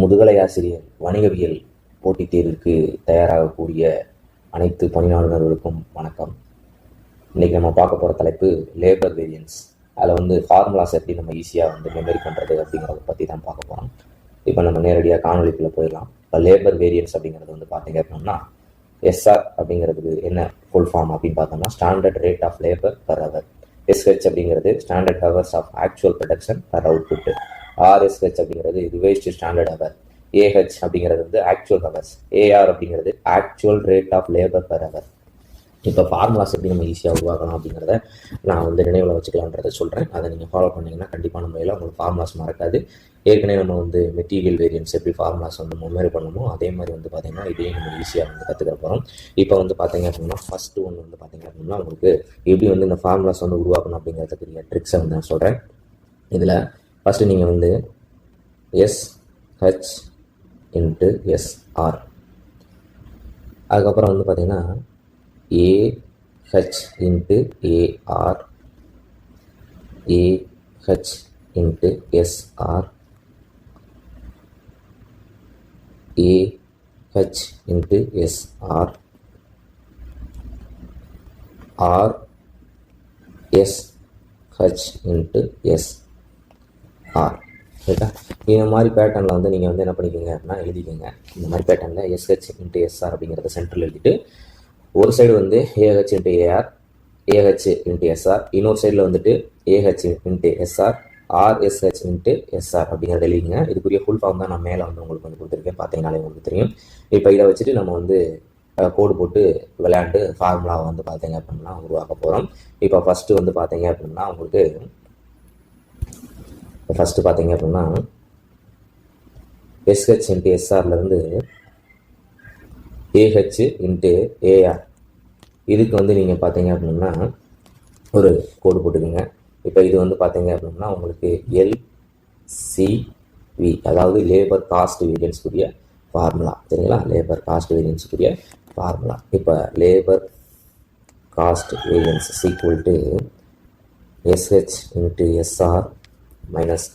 முதுகலை ஆசிரியர் வணிகவியல் போட்டித் தேர்விற்கு தயாராகக்கூடிய அனைத்து பணியாளர்களுக்கும் வணக்கம். இன்றைக்கி நம்ம பார்க்க போகிற தலைப்பு லேபர் வேரியன்ஸ் அதில் வந்து ஃபார்முலாஸ் எப்படி நம்ம ஈஸியாக வந்து மெமரி பண்ணுறது அப்படிங்கிறத பற்றி தான் பார்க்க போகிறோம் இப்போ நம்ம நேரடியாக காணொலிக்குள்ளே போயிடலாம். இப்போ லேபர் வேரியன்ஸ் அப்படிங்கிறது வந்து பார்த்தீங்க அப்படின்னா எஸ்ஆர் அப்படிங்கிறதுக்கு என்ன ஃபுல் ஃபார்ம் அப்படின்னு பார்த்தோம்னா standard rate of labour per hour SH அப்படிங்கிறது standard hours of actual production per output RSH அப்படிங்கிறது ரிவைஸ்டு ஸ்டாண்டர்ட் ஹவர் ஏஹெச் அப்படிங்கிறது வந்து ஆக்சுவல் ஹவர்ஸ் ஏஆர் அப்படிங்கிறது actual rate of labour per hour இப்போ ஃபார்முலாஸ் எப்படி நம்ம ஈஸியாக உருவாக்கலாம் அப்படிங்கிறத நான் வந்து நினைவில் வச்சுக்கலான்றதை சொல்கிறேன் அதை நீங்கள் ஃபாலோ பண்ணிங்கன்னா கண்டிப்பான முறையில் உங்களுக்கு ஃபார்முலாஸ் மறக்காது. ஏற்கனவே நம்ம வந்து மெட்டீரியல் வேரியன்ஸ் எப்படி ஃபார்முலாஸ் வந்து முன்னேறி பண்ணணுமோ அதே மாதிரி வந்து பார்த்திங்கன்னா இதையும் நம்ம ஈஸியாக வந்து கற்றுக்க போகிறோம் இப்போ வந்து பார்த்தீங்க அப்படின்னா ஃபஸ்ட்டு ஒன்று வந்து பார்த்தீங்க அப்படின்னா உங்களுக்கு எப்படி வந்து இந்த ஃபார்முலாஸ் வந்து உருவாக்கணும் அப்படிங்கிறதுக்குரிய ட்ரிக்ஸை வந்து நான் சொல்கிறேன் இதில் ஃபஸ்ட்டு நீங்கள் வந்து எஸ் ஹெச் இன்ட்டு எஸ்ஆர் அதுக்கப்புறம் வந்து பார்த்தீங்கன்னா AH into AR AH into SR AH into SR R SH into S R ரைட்டா இந்த மாதிரி பேட்டர்னில் வந்து நீங்கள் வந்து என்ன பண்ணிக்கோங்க அப்படின்னா எழுதிக்கோங்க. இந்த மாதிரி பேட்டர்னில் எஸ்ஹெச் இன்ட்டு எஸ்ஆர் அப்படிங்கிறத சென்டரில் எழுதிட்டு ஒரு சைடு வந்து AH into AR AH into SR இன்னொரு சைடில் வந்துட்டு AH into SR RSH into SR அப்படிங்கிறத எழுதிங்க இதுக்குரிய ஃபுல் ஃபார்ம் தான் நான் மேலே வந்து உங்களுக்கு வந்து கொடுத்துருக்கேன். பார்த்தீங்கனாலே உங்களுக்கு தெரியும். இப்போ இதை வச்சுட்டு நம்ம வந்து கோடு போட்டு விளையாண்டு ஃபார்முலாவை வந்து பார்த்தீங்க அப்படின்னா உருவாக்க போகிறோம் இப்போ ஃபஸ்ட்டு வந்து பார்த்தீங்க அப்படின்னா உங்களுக்கு ஃபஸ்ட்டு பார்த்தீங்க அப்படின்னா எஸ்ஹெச் இன்ட்டு எஸ்ஆர்லேருந்து ஏஹெச் இன்ட்டு ஏஆர் இதுக்கு வந்து நீங்கள் பார்த்தீங்க அப்படின்னா ஒரு கோடு போட்டுக்கோங்க. இப்போ இது வந்து பார்த்தீங்க அப்படின்னா உங்களுக்கு எல்சிவி அதாவது லேபர் காஸ்ட் வேரியன்ஸ்க்குரிய ஃபார்முலா சரிங்களா? லேபர் காஸ்ட் வேரியன்ஸுக்குரிய ஃபார்முலா இப்போ labour cost variance equal to SH into SR minus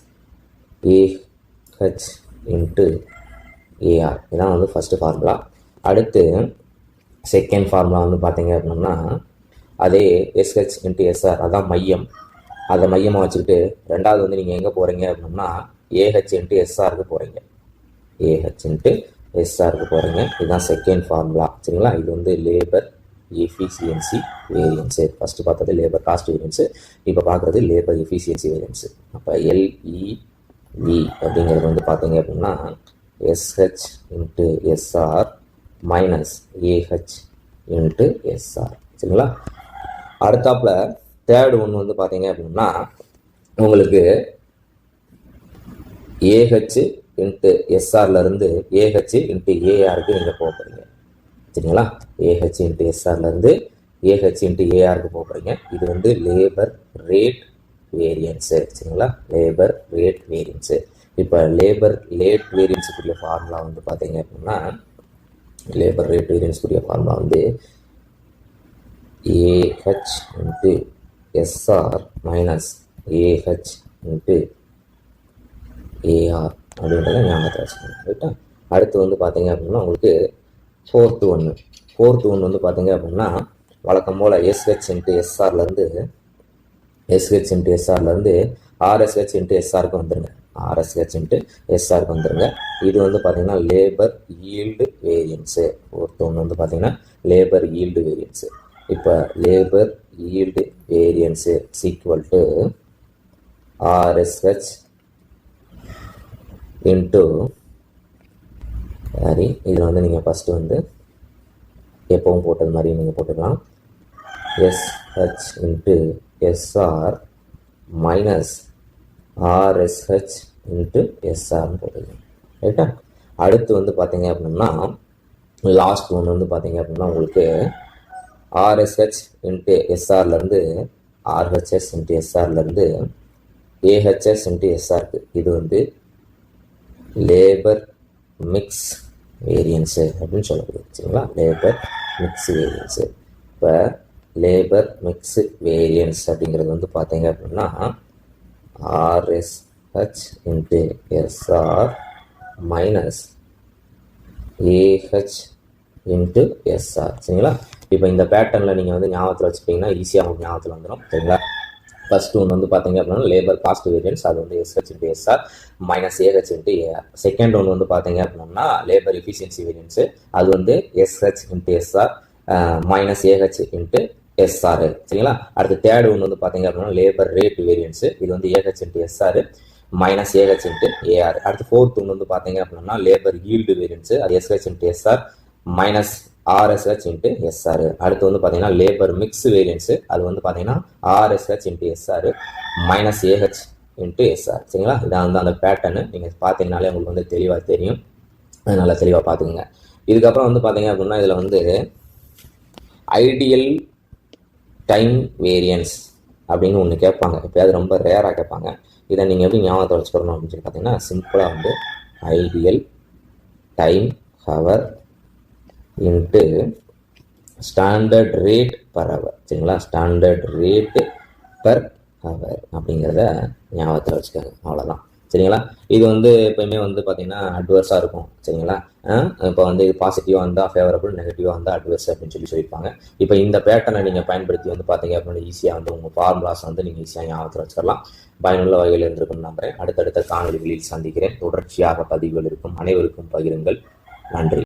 AH into AR இதான் வந்து ஃபஸ்ட்டு ஃபார்முலா அடுத்து செகண்ட் ஃபார்முலா வந்து பார்த்தீங்க அப்படின்னா அதே எஸ்ஹெச் இன்ட்டு எஸ்ஆர் அதான் மையம். அதை மையமாக வச்சுக்கிட்டு ரெண்டாவது வந்து நீங்கள் எங்கே போகிறீங்க அப்படின்னா ஏஹெச் இன்ட்டு எஸ்ஆருக்கு போகிறீங்க ஏஹெச் இன்ட்டு எஸ்ஆருக்கு போகிறீங்க இதுதான் செகண்ட் ஃபார்முலா சரிங்களா? இது வந்து லேபர் எஃபிசியன்சி வேரியன்ஸு ஃபஸ்ட்டு பார்த்தது லேபர் காஸ்ட் வேரியன்ஸு இப்போ பார்க்குறது லேபர் எஃபிசியன்சி வேரியன்ஸு அப்போ எல்இவி அப்படிங்கிறது வந்து பார்த்தீங்க அப்படின்னா SH into SR minus AH into SR சரிங்களா? அடுத்தாப்பில் தேர்டு ஒன்று வந்து பார்த்தீங்க அப்படின்னா உங்களுக்கு ஏஹெச் இன்ட்டு எஸ்ஆர்லேருந்து ஏஹெச் இன்ட்டு ஏஆருக்கு நீங்கள் போக போகிறீங்க சரிங்களா? ஏஹெச் இன்ட்டு எஸ்ஆர்லேருந்து ஏஹெச் இன்ட்டு ஏஆருக்கு போக போகிறீங்க இது வந்து லேபர் ரேட் வேரியன்ஸு சரிங்களா? லேபர் ரேட் வேரியன்ஸு இப்போ லேபர் லேட் வேரியன்ஸுக்குரிய ஃபார்முலா வந்து பார்த்தீங்க அப்படின்னா லேபர் ரேட் வேரியன்ஸ்க்குரிய ஃபார்முலா வந்து AH into SR minus AH into AR அப்படின்றத ஞாபகத்தை வச்சுக்கணும் ரைட்டா அடுத்து வந்து பார்த்தீங்க அப்படின்னா உங்களுக்கு ஃபோர்த்து ஒன்று ஃபோர்த்து ஒன்று வந்து பார்த்தீங்க அப்படின்னா வழக்கம் போல் எஸ்ஹெச் இன்ட்டு எஸ்ஆர்லேருந்து எஸ்ஹெச் இன்ட்டு எஸ்ஆர்லேருந்து ஆர்எஸ்ஹெச் இன்ட்டு எஸ்ஆருக்கு வந்துடுங்க ஆர்எஸ்ஹெச் இன்ட்டு எஸ்ஆருக்கு வந்துடுங்க இது வந்து பார்த்தீங்கன்னா லேபர் ஈல்டு வேரியன்ஸு ஃபோர்த்து ஒன்று வந்து பார்த்தீங்கன்னா லேபர் ஈல்டு வேரியன்ஸு இப்போ labour yield variance equal to RSH into சரி இதில் வந்து நீங்கள் ஃபஸ்ட்டு வந்து எப்பவும் போட்டது மாதிரி நீங்கள் போட்டுக்கலாம். SH into SR minus RSH into எஸ்ஆர்னு போட்டுக்கலாம். ரைட்டா அடுத்து வந்து பார்த்தீங்க அப்படின்னா லாஸ்ட் ஒன்று வந்து பார்த்தீங்க அப்படின்னா உங்களுக்கு ஆர்எஸ்ஹெச் இன்ட்டு எஸ்ஆர்லேருந்து ஆர்ஹெச்எஸ் இன்ட்டு எஸ்ஆர்லேருந்து ஏஹெச்எஸ் இன்ட்டு எஸ்ஆருக்கு இது வந்து லேபர் மிக்ஸ் வேரியன்ஸு அப்படின்னு சொல்லக்கூடியது சரிங்களா? லேபர் மிக்ஸ் வேரியன்ஸு இப்போ லேபர் மிக்ஸு வேரியன்ஸ் அப்படிங்கிறது வந்து பார்த்தீங்க அப்படின்னா RSH into SR minus AH into SR சரிங்களா? இப்போ இந்த பேட்டர்னில் நீங்கள் வந்து ஞாபகத்தில் வச்சுக்கிட்டிங்கன்னா ஈஸியாக உங்களுக்கு ஞாபகத்தில் வந்துடும் சரிங்களா? ஃபர்ஸ்ட் ஒன்று வந்து பார்த்தீங்க அப்படின்னா லேபர் காஸ்ட் வேரியன்ஸ் அது வந்து SH into SR minus AH into AR second ஒன்று வந்து பார்த்தீங்க அப்படின்னா லேபர் எஃபிஷியன்சி வேரியன்ஸு அது வந்து SH into SR minus AH into SR சரிங்களா? அடுத்து தேர்ட் ஒன்று வந்து பார்த்தீங்க அப்படின்னா லேபர் ரேட் வேரியன்ஸு இது வந்து AH into SR minus AH into AR அடுத்து ஃபோர்த் ஒன்று வந்து பார்த்தீங்க அப்படின்னா லேபர் ஈல்டு வேரியன்ஸு அது SH into SR minus RSH into SR அடுத்து வந்து பார்த்தீங்கன்னா லேபர் மிக்ஸ் வேரியன்ஸு அது வந்து பார்த்தீங்கன்னா RSH into SR minus AH into SR சரிங்களா? இதான் வந்து அந்த பேட்டர்னு நீங்கள் பார்த்தீங்கனாலே உங்களுக்கு வந்து தெளிவாக தெரியும். நல்லா தெளிவாக பார்த்துக்குங்க இதுக்கப்புறம் வந்து பார்த்தீங்க அப்படின்னா இதில் வந்து ஐடியல் டைம் வேரியன்ஸ் அப்படின்னு ஒன்று கேட்பாங்க. எப்போயாவது ரொம்ப ரேராக கேட்பாங்க. இதை நீங்கள் எப்படி ஞாபகத்தை வச்சுக்கணும் அப்படின்னு சொல்லி பார்த்தீங்கன்னா சிம்பிளாக வந்து ideal time hour into standard rate per hour சரிங்களா? ஸ்டாண்டர்ட் ரேட்டு பர் ஹவர் அப்படிங்கிறத ஞாபகத்தில் வச்சுக்கோங்க. அவ்வளோதான் சரிங்களா? இது வந்து எப்பயுமே வந்து பார்த்தீங்கன்னா அட்வர்ஸாக இருக்கும். சரிங்களா? இப்போ வந்து இது பாசிட்டிவாக இருந்தால் ஃபேவரபிள் நெகட்டிவாக இருந்தால் அட்வர்ஸ் அப்படின்னு சொல்லி சொல்லியிருப்பாங்க. இப்போ இந்த பேட்டர்னை நீங்கள் பயன்படுத்தி வந்து பார்த்தீங்க அப்படின்னா ஈஸியாக வந்து உங்கள் ஃபார்முலாஸ் வந்து நீங்கள் ஈஸியாக ஞாபகத்தில் வச்சுக்கலாம். பயனுள்ள வகையில் இருந்திருக்கும் நம்புறேன். அடுத்தடுத்த காணொலிகளில் சந்திக்கிறேன். தொடர்ச்சியாக பதிவுகள் இருக்கும். அனைவருக்கும் பகிருங்கள். நன்றி.